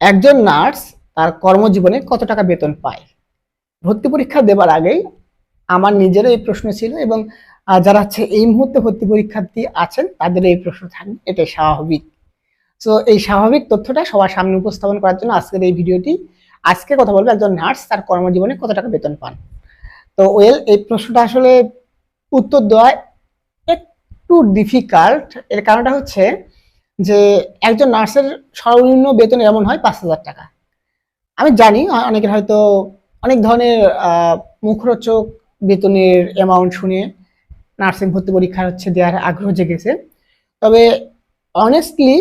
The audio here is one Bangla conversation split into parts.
একজন নার্স তার কর্মজীবনে কত টাকা বেতন পায়? ভর্তি পরীক্ষা দেবার আগেই আমার নিজেরও এই প্রশ্ন ছিল এবং যারা হচ্ছে এই মুহূর্তে ভর্তি পরীক্ষার্থী আছেন তাদের এই প্রশ্ন থাকবে। এটাই স্বাভাবিক। তো এই স্বাভাবিক তথ্যটা সবার সামনে উপস্থাপন করার জন্য আজকের এই ভিডিওটি। আজকে কথা বলব একজন নার্স তার কর্মজীবনে কত টাকা বেতন পান। তো, ওয়েল, এই প্রশ্নটা আসলে উত্তর দেওয়া একটু ডিফিকাল্ট এর কারণটা হচ্ছে যে একজন নার্সের সর্বনিম্ন বেতন এমন হয় পাঁচ হাজার টাকা। আমি জানি অনেকের হয়তো অনেক ধরনের মুখরোচক বেতনের অ্যামাউন্ট শুনে নার্সিং ভর্তি পরীক্ষা হচ্ছে দেওয়ার আগ্রহ জেগেছে। তবে অনেস্টলি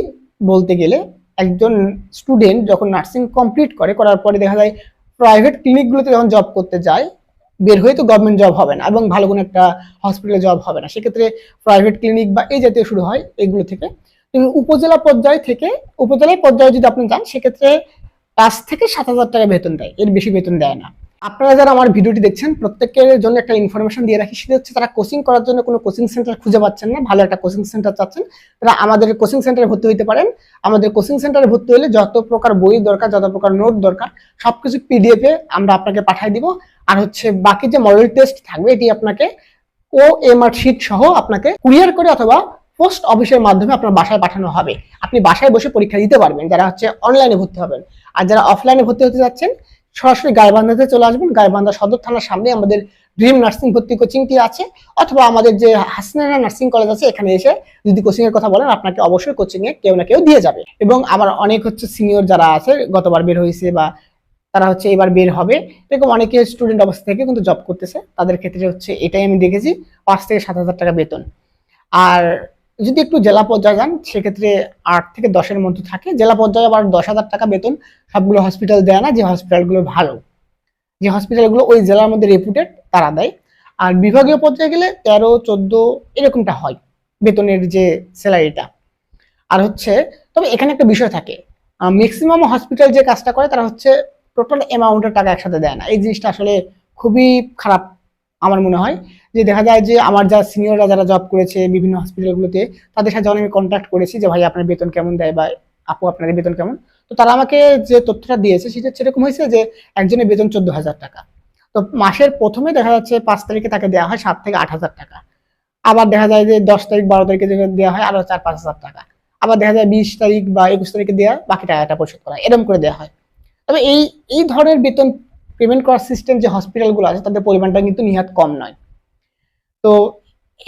বলতে গেলে একজন স্টুডেন্ট যখন নার্সিং কমপ্লিট করে, করার পরে দেখা যায় প্রাইভেট ক্লিনিকগুলোতে যখন জব করতে যায়, বের হয়ে তো গভর্নমেন্ট জব হবে না এবং ভালো কোনো একটা হসপিটালে জব হবে না। সেক্ষেত্রে প্রাইভেট ক্লিনিক বা এই জাতীয় শুরু হয় এগুলো থেকে। উপজেলা পর্যায় থেকে, উপজেলা পর্যায়ে যদি আপনি যান, সেক্ষেত্রে পাঁচ থেকে সাত হাজার টাকা বেতন দেয়। এর বেশি বেতন দেয় না। আপনারা যারা আমার ভিডিওটি দেখছেন, প্রত্যেকের জন্য একটা ইনফরমেশন দিয়ে রাখি, সেটা হচ্ছে তারা কোচিং করার জন্য কোনো কোচিং সেন্টার খুঁজে পাচ্ছেন না। ভালো একটা কোচিং সেন্টার চাচ্ছেন। তারা আমাদের কোচিং সেন্টারে ভর্তি হতে পারেন। আমাদের কোচিং সেন্টারে ভর্তি হলে যত প্রকার বই দরকার, যত প্রকার নোট দরকার, সবকিছু পিডিএফ এ আমরা আপনাকে পাঠিয়ে দিব। আর হচ্ছে বাকি যে মডেল টেস্ট থাকবে, এটি আপনাকে ও এমআর শিট সহ আপনাকে কুরিয়ার করে অথবা পোস্ট অফিসের মাধ্যমে আপনার বাসায় পাঠানো হবে। আপনি বাসায় বসে পরীক্ষা দিতে পারবেন, যারা হচ্ছে অনলাইনে ভর্তি হবেন। আর যারা অফলাইনে ভর্তি হতে যাচ্ছেন, সরাসরি গাইবান্ধাতে চলে আসবেন। গাইবান্ধা সদর থানার সামনে আমাদের ড্রিম নার্সিং ভর্তি কোচিংটি আছে, অথবা আমাদের যে হাসনানা নার্সিং কলেজ আছে, এখানে এসে যদি কোচিং এর কথা বলেন, আপনাকে অবশ্যই কোচিং এ কেউ না কেউ দিয়ে যাবে। এবং আমার অনেক হচ্ছে সিনিয়র যারা আছে, গতবার বের হয়েছে বা তারা হচ্ছে এবার বের হবে, এরকম অনেকে স্টুডেন্ট অবস্থা থেকে কিন্তু জব করতেছে। তাদের ক্ষেত্রে হচ্ছে এটাই আমি দেখেছি, পাঁচ থেকে সাত হাজার টাকা বেতন। আর যদি একটু জেলা পর্যায়ে যান, সেক্ষেত্রে আট থেকে দশের মধ্যে থাকে। জেলা পর্যায়ে আবার দশ হাজার টাকা বেতন সবগুলো হসপিটাল দেয় না, যে হসপিটালগুলো ভালো। যে হসপিটালগুলো ওই জেলার মধ্যে রেপুটেড তারা দেয়। আর বিভাগীয় পর্যায়ে গেলে তেরো, চোদ্দ এরকমটা হয় বেতনের যে স্যালারিটা আর হচ্ছে, তবে এখানে একটা বিষয় থাকে। ম্যাক্সিমাম হসপিটাল যে কাজটা করে, তারা হচ্ছে টোটাল অ্যামাউন্টের টাকা একসাথে দেয় না। এই জিনিসটা আসলে খুবই খারাপ আমার মনে হয়, যে দেখা যায় যে আমার যা সিনিয়ররা যারা জব করেছে বিভিন্ন হসপিটালগুলোতে তাদের সাথে আমি কন্ট্যাক্ট করেছি যে ভাই আপনার বেতন কেমন দেয় বা আপু আপনাদের বেতন কেমন, তো তারা আমাকে যে তথ্যটা দিয়েছে সেটা সেরকম হয়েছে যে একজনের বেতন চোদ্দ হাজার টাকা। তো মাসের প্রথমে দেখা যাচ্ছে পাঁচ তারিখে তাকে দেওয়া হয় সাত থেকে আট হাজার টাকা। আবার দেখা যায় যে দশ তারিখ, বারো তারিখে দেওয়া হয় আরও চার, পাঁচ হাজার টাকা। আবার দেখা যায় বিশ তারিখ বা একুশ তারিখে দেওয়া বাকি টাকাটা পরিশোধ করা। এরকম করে দেওয়া হয়। তবে এই এই ধরনের বেতন পেমেন্ট করার সিস্টেম যে হসপিটালগুলো আছে, তাদের পরিমাণটা কিন্তু নিহাত কম নয়। তো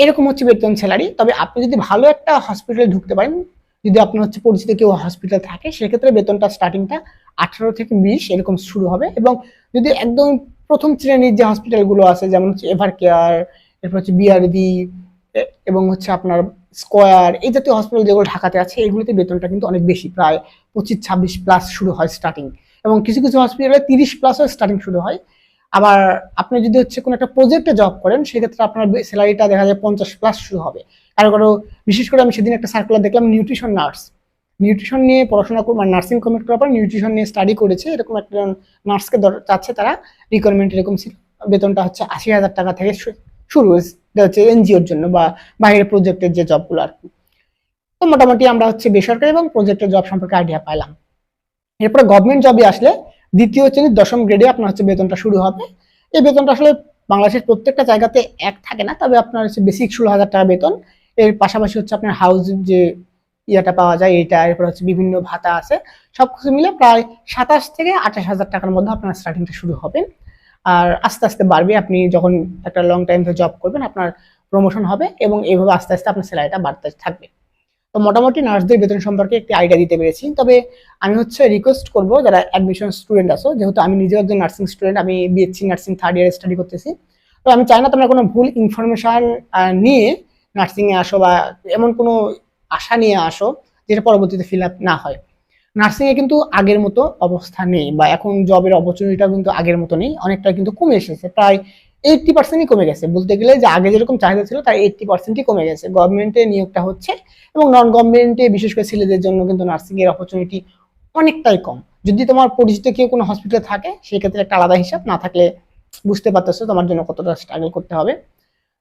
এরকম হচ্ছে বেতন স্যালারি তবে আপনি যদি ভালো একটা হসপিটালে ঢুকতে পারেন, যদি আপনার হচ্ছে পরিচিত কেউ হসপিটাল থাকে, সেক্ষেত্রে বেতনটা স্টার্টিংটা আঠারো থেকে বিশ এরকম শুরু হবে এবং যদি একদম প্রথম শ্রেণির যে হসপিটালগুলো আছে, যেমন হচ্ছে এভার কেয়ার এরপর হচ্ছে বিআরবি এবং হচ্ছে আপনার স্কোয়ার এই জাতীয় হসপিটাল যেগুলো ঢাকাতে আছে, এগুলোতে বেতনটা কিন্তু অনেক বেশি, প্রায় পঁচিশ, ছাব্বিশ প্লাস শুরু হয় স্টার্টিং এবং কিছু কিছু হসপিটালে তিরিশ প্লাসও স্টার্টিং শুরু হয়। আবার আপনি যদি হচ্ছে কোনো একটা প্রজেক্টে জব করেন, সেক্ষেত্রে আপনার স্যালারিটা দেখা যায় পঞ্চাশ প্লাস শুরু হবে। কারও কারও, বিশেষ করে আমি সেদিন একটা সার্কুলার দেখলাম নিউট্রিশন নার্স নিউট্রিশন নিয়ে পড়াশোনা করে মানে নার্সিং কমপ্লিট করার পর নিউট্রিশন নিয়ে স্টাডি করেছে। এরকম একটা নার্সকে চাচ্ছে তারা। রিকোয়ারমেন্ট এরকম ছিল। বেতনটা হচ্ছে আশি হাজার টাকা থেকে শুরু এটা হচ্ছে এনজিওর জন্য বা বাইরের প্রজেক্টের যে জবগুলো আর কি। তো মোটামুটি আমরা হচ্ছে বেসরকারি এবং প্রজেক্টের জব সম্পর্কে আইডিয়া পাইলাম। এরপরে গভর্নমেন্ট জবে আসলে দ্বিতীয় শ্রেণির দশম গ্রেডে আপনার হচ্ছে বেতনটা শুরু হবে। এই বেতনটা আসলে বাংলাদেশের প্রত্যেকটা জায়গাতে এক থাকে না, তবে আপনার হচ্ছে বেসিক ষোলো হাজার টাকা বেতন। এর পাশাপাশি হচ্ছে আপনার হাউস যে ইয়েটা পাওয়া যায় এইটা, এরপর হচ্ছে বিভিন্ন ভাতা আছে। সব কিছু মিলে প্রায় সাতাশ থেকে আঠাশ হাজার টাকার মধ্যে আপনার স্টার্টিংটা শুরু হবে। আর আস্তে আস্তে বাড়বে, আপনি যখন একটা লং টাইম ধরে জব করবেন, আপনার প্রমোশন হবে এবং এইভাবে আস্তে আস্তে আপনার স্যালারিটা বাড়তে থাকবে। তো মোটামুটি নার্সদের বেতন সম্পর্কে একটি আইডিয়া দিতে পেরেছি। তবে আমি হচ্ছে রিকোয়েস্ট করব যারা অ্যাডমিশন স্টুডেন্ট আছো, যেহেতু আমি নিজেও একজন নার্সিং স্টুডেন্ট আমি BSc nursing third year study করতেছি। তো আমি চাই না তোমরা কোনো ভুল ইনফরমেশন নিয়ে নার্সিং এ আসো বা এমন কোনো আশা নিয়ে আসো যেটা পরবর্তীতে ফিল আপ না হয়। নার্সিংয়ে কিন্তু আগের মতো অবস্থা নেই বা এখন জবের অপরচুনিটিটাও কিন্তু আগের মতো নেই। অনেকটা কিন্তু কমে এসেছে। প্রায় এইটটি পার্সেন্টই কমে গেছে। বলতে গেলে যে আগে যেরকম চাহিদা ছিল, তার এইটটি পার্সেন্টই কমে গেছে। গভর্নমেন্টে নিয়োগটা হচ্ছে এবং নন গভর্নমেন্টে বিশেষ করে ছেলেদের জন্য কিন্তু নার্সিং এর অপরচুনিটি অনেকটাই কম। যদি তোমার পরিচিত কেউ কোনো হসপিটালে থাকে, সেক্ষেত্রে একটা আলাদা হিসাব। না থাকলে বুঝতে পারতেছো তোমার জন্য কতটা স্ট্রাগল করতে হবে।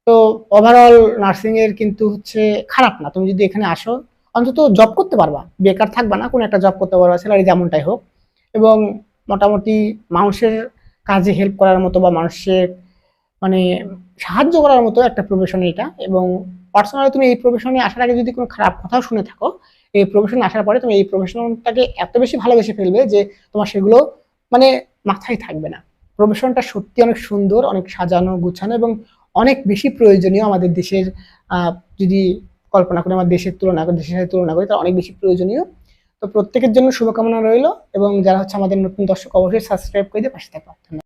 তো ওভারঅল নার্সিং এর কিন্তু হচ্ছে খারাপ না। তুমি যদি এখানে আসো, অন্তত জব করতে পারবা। বেকার থাকবা না, কোনো একটা জব করতে পারবা স্যালারি যেমনটাই হোক। এবং মোটামুটি মানুষের কাজে হেল্প করার মতো বা মানুষের মানে সাহায্য করার মতো একটা প্রফেশন এটা এবং পার্সোনালি তুমি এই প্রফেশনে আসার আগে যদি কোনো খারাপ কথাও শুনে থাকো, এই প্রফেশনে আসার পরে তুমি এই প্রফেশনটাকে এত বেশি ভালোবেসে ফেলবে যে তোমার সেগুলো মানে মাথায় থাকবে না। প্রফেশনটা সত্যি অনেক সুন্দর, অনেক সাজানো, গুছানো এবং অনেক বেশি প্রয়োজনীয় আমাদের দেশের যদি কল্পনা করে আমার দেশের তুলনা করে, দেশের সাথে তুলনা করি তাহলে অনেক বেশি প্রয়োজনীয়। তো প্রত্যেকের জন্য শুভকামনা রইল এবং যারা হচ্ছে আমাদের নতুন দর্শক অবশ্যই সাবস্ক্রাইব করে দিয়ে পাশে থাকবে